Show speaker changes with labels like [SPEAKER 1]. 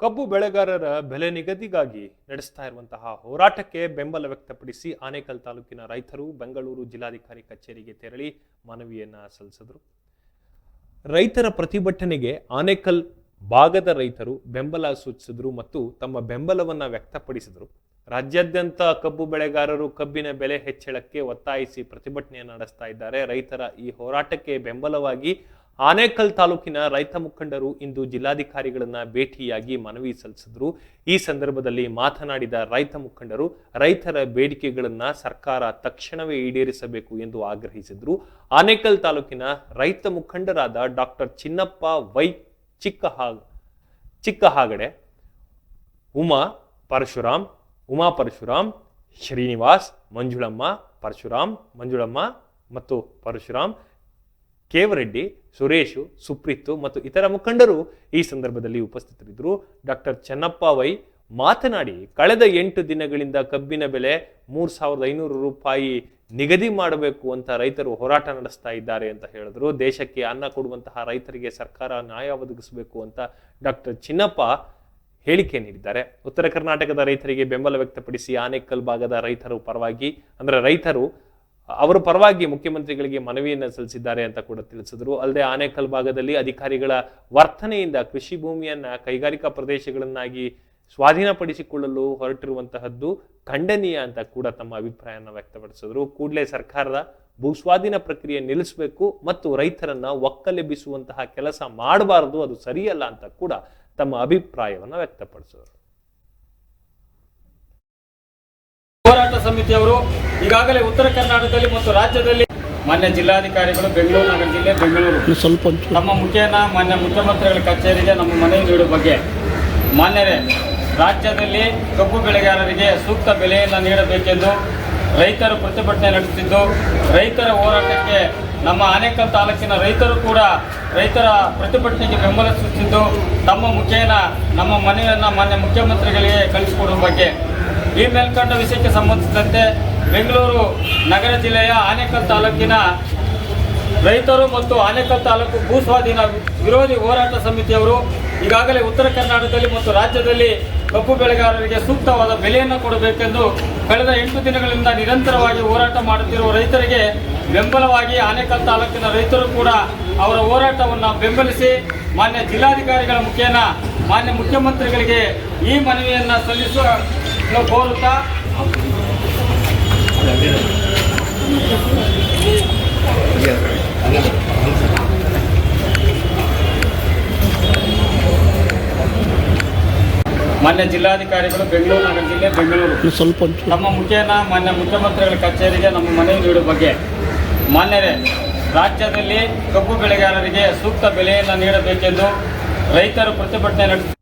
[SPEAKER 1] ಕಬ್ಬು ಬೆಳೆಗಾರರ ಬೆಲೆ ನಿಗದಿಗಾಗಿ ನಡೆಸ್ತಾ ಇರುವಂತಹ ಹೋರಾಟಕ್ಕೆ ಬೆಂಬಲ ವ್ಯಕ್ತಪಡಿಸಿ ಆನೇಕಲ್ ತಾಲೂಕಿನ ರೈತರು ಬೆಂಗಳೂರು ಜಿಲ್ಲಾಧಿಕಾರಿ ಕಚೇರಿಗೆ ತೆರಳಿ ಮನವಿಯನ್ನ ಸಲ್ಲಿಸಿದರು. ರೈತರ ಪ್ರತಿಭಟನೆಗೆ ಆನೇಕಲ್ ಭಾಗದ ರೈತರು ಬೆಂಬಲ ಸೂಚಿಸಿದ್ರು ಮತ್ತು ತಮ್ಮ ಬೆಂಬಲವನ್ನ ವ್ಯಕ್ತಪಡಿಸಿದರು. ರಾಜ್ಯಾದ್ಯಂತ ಕಬ್ಬು ಬೆಳೆಗಾರರು ಕಬ್ಬಿನ ಬೆಲೆ ಹೆಚ್ಚಳಕ್ಕೆ ಒತ್ತಾಯಿಸಿ ಪ್ರತಿಭಟನೆಯನ್ನು ನಡೆಸ್ತಾ ಇದ್ದಾರೆ. ರೈತರ ಈ ಹೋರಾಟಕ್ಕೆ ಬೆಂಬಲವಾಗಿ ಆನೇಕಲ್ ತಾಲೂಕಿನ ರೈತ ಮುಖಂಡರು ಇಂದು ಜಿಲ್ಲಾಧಿಕಾರಿಗಳನ್ನ ಭೇಟಿಯಾಗಿ ಮನವಿ ಸಲ್ಲಿಸಿದ್ರು. ಈ ಸಂದರ್ಭದಲ್ಲಿ ಮಾತನಾಡಿದ ರೈತ ಮುಖಂಡರು, ರೈತರ ಬೇಡಿಕೆಗಳನ್ನ ಸರ್ಕಾರ ತಕ್ಷಣವೇ ಈಡೇರಿಸಬೇಕು ಎಂದು ಆಗ್ರಹಿಸಿದ್ರು. ಆನೇಕಲ್ ತಾಲೂಕಿನ ರೈತ ಮುಖಂಡರಾದ ಡಾಕ್ಟರ್ ಚಿನ್ನಪ್ಪ ವೈ ಚಿಕ್ಕ ಚಿಕ್ಕಹಾಗಡೆ, ಉಮಾ ಪರಶುರಾಮ್ ಉಮಾ ಪರಶುರಾಮ್, ಶ್ರೀನಿವಾಸ್ ಮಂಜುಳಮ್ಮ ಪರಶುರಾಮ್, ಮಂಜುಳಮ್ಮ ಮತ್ತು ಪರಶುರಾಮ್ ಕೇವರೆಡ್ಡಿ, ಸುರೇಶು ಸುಪ್ರೀತು ಮತ್ತು ಇತರ ಮುಖಂಡರು ಈ ಸಂದರ್ಭದಲ್ಲಿ ಉಪಸ್ಥಿತರಿದ್ದರು. ಡಾಕ್ಟರ್ ಚೆನ್ನಪ್ಪ ವೈ ಮಾತನಾಡಿ, ಕಳೆದ ಎಂಟು ದಿನಗಳಿಂದ ಕಬ್ಬಿನ ಬೆಲೆ ಮೂರು ಸಾವಿರದ ಐನೂರು ರೂಪಾಯಿ ನಿಗದಿ ಮಾಡಬೇಕು ಅಂತ ರೈತರು ಹೋರಾಟ ನಡೆಸ್ತಾ ಇದ್ದಾರೆ ಅಂತ ಹೇಳಿದ್ರು. ದೇಶಕ್ಕೆ ಅನ್ನ ಕೊಡುವಂತಹ ರೈತರಿಗೆ ಸರ್ಕಾರ ನ್ಯಾಯ ಒದಗಿಸಬೇಕು ಅಂತ ಡಾಕ್ಟರ್ ಚಿನ್ನಪ್ಪ ಹೇಳಿಕೆ ನೀಡಿದ್ದಾರೆ. ಉತ್ತರ ಕರ್ನಾಟಕದ ರೈತರಿಗೆ ಬೆಂಬಲ ವ್ಯಕ್ತಪಡಿಸಿ ಆನೇಕಲ್ ಭಾಗದ ರೈತರು ಪರವಾಗಿ, ಅಂದ್ರೆ ರೈತರು ಅವರ ಪರವಾಗಿ ಮುಖ್ಯಮಂತ್ರಿಗಳಿಗೆ ಮನವಿಯನ್ನು ಸಲ್ಲಿಸಿದ್ದಾರೆ ಅಂತ ಕೂಡ ತಿಳಿಸಿದ್ರು. ಅಲ್ಲದೆ ಆನೇಕಲ್ ಭಾಗದಲ್ಲಿ ಅಧಿಕಾರಿಗಳ ವರ್ತನೆಯಿಂದ ಕೃಷಿ ಭೂಮಿಯನ್ನ ಕೈಗಾರಿಕಾ ಪ್ರದೇಶಗಳನ್ನಾಗಿ ಸ್ವಾಧೀನಪಡಿಸಿಕೊಳ್ಳಲು ಹೊರಟಿರುವಂತಹದ್ದು ಖಂಡನೀಯ ಅಂತ ಕೂಡ ತಮ್ಮ ಅಭಿಪ್ರಾಯವನ್ನು ವ್ಯಕ್ತಪಡಿಸಿದ್ರು. ಕೂಡಲೇ ಸರ್ಕಾರದ ಭೂಸ್ವಾಧೀನ ಪ್ರಕ್ರಿಯೆ ನಿಲ್ಲಿಸಬೇಕು ಮತ್ತು ರೈತರನ್ನ ಒಕ್ಕಲೆಬ್ಬಿಸುವಂತಹ ಕೆಲಸ ಮಾಡಬಾರದು, ಅದು ಸರಿಯಲ್ಲ ಅಂತ ಕೂಡ ತಮ್ಮ ಅಭಿಪ್ರಾಯವನ್ನು ವ್ಯಕ್ತಪಡಿಸಿದರು.
[SPEAKER 2] ಹೋರಾಟ ಸಮಿತಿಯವರು ಈಗಾಗಲೇ ಉತ್ತರ ಕರ್ನಾಟಕದಲ್ಲಿ ಮತ್ತು ರಾಜ್ಯದಲ್ಲಿ ಮಾನ್ಯ ಜಿಲ್ಲಾಧಿಕಾರಿಗಳು ಬೆಂಗಳೂರು ನಗರ ಜಿಲ್ಲೆ ಬೆಂಗಳೂರು.
[SPEAKER 3] ಸ್ವಲ್ಪ
[SPEAKER 2] ನಮ್ಮ ಮುಖೇನ ಮಾನ್ಯ ಮುಖ್ಯಮಂತ್ರಿಗಳ ಕಚೇರಿಗೆ ನಮ್ಮ ಮನವಿ ನೀಡುವ ಬಗ್ಗೆ. ಮಾನ್ಯರೇ ರಾಜ್ಯದಲ್ಲಿ ಕಬ್ಬು ಬೆಳೆಗಾರರಿಗೆ ಸೂಕ್ತ ಬೆಲೆಯನ್ನು ನೀಡಬೇಕೆಂದು ರೈತರು ಪ್ರತಿಭಟನೆ ನಡೆಸುತ್ತಿದ್ದು ರೈತರ ಹೋರಾಟಕ್ಕೆ ನಮ್ಮ ಆನೇಕಲ್ ತಾಲೂಕಿನ ರೈತರು ಕೂಡ ರೈತರ ಪ್ರತಿಭಟನೆಗೆ ಬೆಂಬಲ ಸೂಚಿಸಿದ್ದು ತಮ್ಮ ಮುಖೇನ ನಮ್ಮ ಮನೆಯನ್ನು ಮಾನ್ಯ ಮುಖ್ಯಮಂತ್ರಿಗಳಿಗೆ ಕಳಿಸಿಕೊಡುವ ಬಗ್ಗೆ. ಈ ಮೇಲ್ಕಂಡ ವಿಷಯಕ್ಕೆ ಸಂಬಂಧಿಸಿದಂತೆ ಬೆಂಗಳೂರು ನಗರ ಜಿಲ್ಲೆಯ ಆನೇಕಲ್ ತಾಲೂಕಿನ ರೈತರು ಮತ್ತು ಆನೇಕಲ್ ತಾಲೂಕು ಭೂ ಸ್ವಾಧೀನ ವಿರೋಧಿ ಹೋರಾಟ ಸಮಿತಿಯವರು ಈಗಾಗಲೇ ಉತ್ತರ ಕರ್ನಾಟಕದಲ್ಲಿ ಮತ್ತು ರಾಜ್ಯದಲ್ಲಿ ಕಬ್ಬು ಬೆಳೆಗಾರರಿಗೆ ಸೂಕ್ತವಾದ ಬೆಲೆಯನ್ನು ಕೊಡಬೇಕೆಂದು ಕಳೆದ ಎಂಟು ದಿನಗಳಿಂದ ನಿರಂತರವಾಗಿ ಹೋರಾಟ ಮಾಡುತ್ತಿರುವ ರೈತರಿಗೆ ಬೆಂಬಲವಾಗಿ ಆನೇಕಲ್ ತಾಲೂಕಿನ ರೈತರು ಕೂಡ ಅವರ ಹೋರಾಟವನ್ನು ಬೆಂಬಲಿಸಿ ಮಾನ್ಯ ಜಿಲ್ಲಾಧಿಕಾರಿಗಳ ಮುಖೇನ ಮಾನ್ಯ ಮುಖ್ಯಮಂತ್ರಿಗಳಿಗೆ ಈ ಮನವಿಯನ್ನು ಸಲ್ಲಿಸುವ ಕೋರುತ್ತಾ ಮಾನ್ಯ ಜಿಲ್ಲಾಧಿಕಾರಿಗಳು ಬೆಂಗಳೂರು ನಗರ ಜಿಲ್ಲೆ ಬೆಂಗಳೂರು.
[SPEAKER 3] ಸ್ವಲ್ಪ
[SPEAKER 2] ನಮ್ಮ ಮುಖೇನ ಮಾನ್ಯ ಮುಖ್ಯಮಂತ್ರಿಗಳ ಕಚೇರಿಗೆ ನಮ್ಮ ಮನವಿ ನೀಡುವ ಬಗ್ಗೆ. ಮಾನ್ಯರೇ ರಾಜ್ಯದಲ್ಲಿ ಕಬ್ಬು ಬೆಳೆಗಾರರಿಗೆ ಸೂಕ್ತ ಬೆಲೆಯನ್ನು ನೀಡಬೇಕೆಂದು ರೈತರು ಪ್ರತಿಭಟನೆ ನಡೆಸಿ